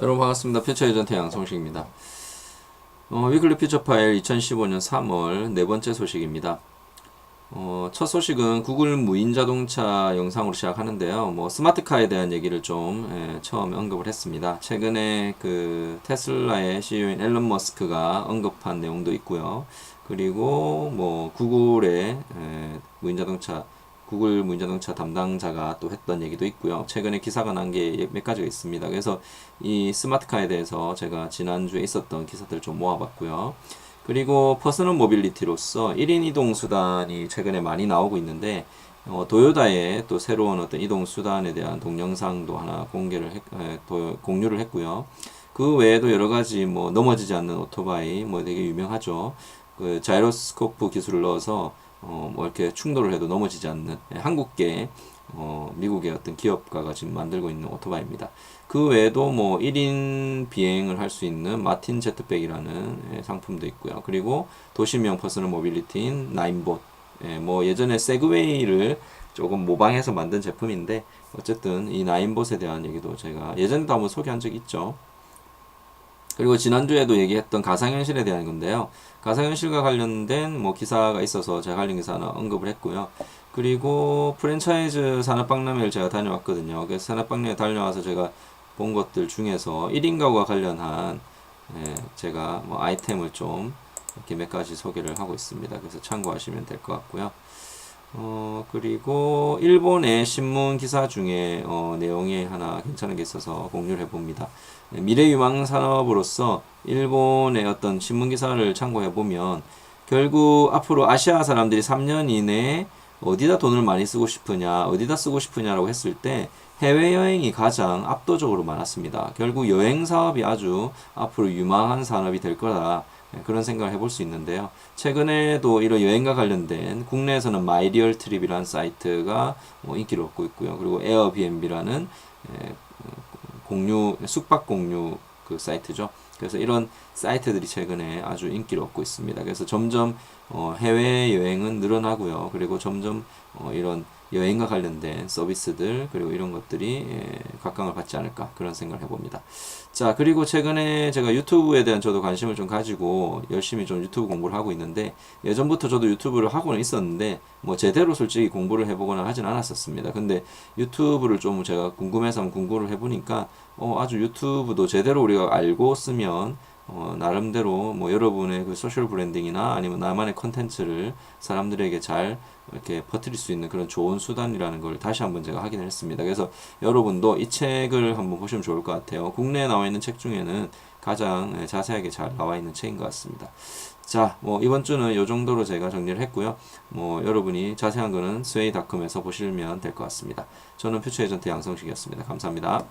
여러분 반갑습니다. 퓨처 에전트 양성식입니다. 어, 위클리 퓨처 파일 2015년 3월 네 번째 소식입니다. 어, 첫 소식은 구글 무인 자동차 영상으로 시작하는데요. 뭐 스마트카에 대한 얘기를 좀 예, 처음 언급을 했습니다. 최근에 그 테슬라의 CEO인 앨런 머스크가 언급한 내용도 있고요. 그리고 뭐 구글의 예, 무인 자동차 구글 무인자동차 담당자가 또 했던 얘기도 있고요. 최근에 기사가 난 게 몇 가지가 있습니다. 그래서 이 스마트카에 대해서 제가 지난주에 있었던 기사들 좀 모아봤고요. 그리고 퍼스널 모빌리티로서 1인 이동 수단이 최근에 많이 나오고 있는데 어, 도요다의 또 새로운 어떤 이동 수단에 대한 동영상도 하나 공개를 했, 에, 도, 공유를 했고요. 그 외에도 여러 가지 뭐 넘어지지 않는 오토바이 뭐 되게 유명하죠. 그 자이로스코프 기술을 넣어서 어, 뭐 이렇게 충돌을 해도 넘어지지 않는 예, 한국계 어, 미국의 어떤 기업가가 지금 만들고 있는 오토바이입니다. 그 외에도 뭐 1인 비행을 할 수 있는 마틴 제트백이라는 예, 상품도 있고요. 그리고 도시명 퍼스널 모빌리티인 나인봇. 예, 뭐 예전에 세그웨이를 조금 모방해서 만든 제품인데 어쨌든 이 나인봇에 대한 얘기도 제가 예전에도 한번 소개한 적 있죠. 그리고 지난주에도 얘기했던 가상현실에 대한 건데요. 가상현실과 관련된 뭐 기사가 있어서 제가 관련 기사 하나 언급을 했고요. 그리고 프랜차이즈 산업박람회를 제가 다녀왔거든요. 그래서 산업박람회 다녀와서 제가 본 것들 중에서 1인 가구와 관련한 예, 제가 뭐 아이템을 좀 이렇게 몇 가지 소개를 하고 있습니다. 그래서 참고하시면 될 것 같고요. 어, 그리고 일본의 신문 기사 중에 어, 내용이 하나 괜찮은 게 있어서 공유를 해봅니다. 네, 미래유망 산업으로서 일본의 어떤 신문 기사를 참고해 보면 결국 앞으로 아시아 사람들이 3년 이내에 어디다 돈을 많이 쓰고 싶으냐, 어디다 쓰고 싶으냐라고 했을 때 해외여행이 가장 압도적으로 많았습니다. 결국 여행 사업이 아주 앞으로 유망한 산업이 될 거다. 네, 그런 생각을 해볼 수 있는데요. 최근에도 이런 여행과 관련된 국내에서는 마이리얼 트립이라는 사이트가 뭐 인기를 얻고 있고요. 그리고 에어비앤비라는 예, 공유 숙박 공유 그 사이트죠. 그래서 이런 사이트들이 최근에 아주 인기를 얻고 있습니다. 그래서 점점 어, 해외 여행은 늘어나고요. 그리고 점점 어, 이런 여행과 관련된 서비스들 그리고 이런 것들이 예, 각광을 받지 않을까 그런 생각을 해봅니다. 자 그리고 최근에 제가 유튜브에 대한 저도 관심을 좀 가지고 열심히 좀 유튜브 공부를 하고 있는데 예전부터 저도 유튜브를 하고는 있었는데 뭐 제대로 솔직히 공부를 해보거나 하진 않았었습니다. 근데 유튜브를 좀 제가 궁금해서 한번 공부를 해보니까 어, 아주 유튜브도 제대로 우리가 알고 쓰면 어, 나름대로 뭐 여러분의 그 소셜 브랜딩이나 아니면 나만의 컨텐츠를 사람들에게 잘 이렇게 퍼뜨릴 수 있는 그런 좋은 수단이라는 걸 다시 한번 제가 확인을 했습니다. 그래서 여러분도 이 책을 한번 보시면 좋을 것 같아요. 국내에 나와 있는 책 중에는 가장 예, 자세하게 잘 나와 있는 책인 것 같습니다. 자, 뭐 이번 주는 이 정도로 제가 정리를 했고요. 뭐 여러분이 자세한 거는 스웨이닷컴에서 보시면 될 것 같습니다. 저는 퓨처 에전트 양성식이었습니다. 감사합니다.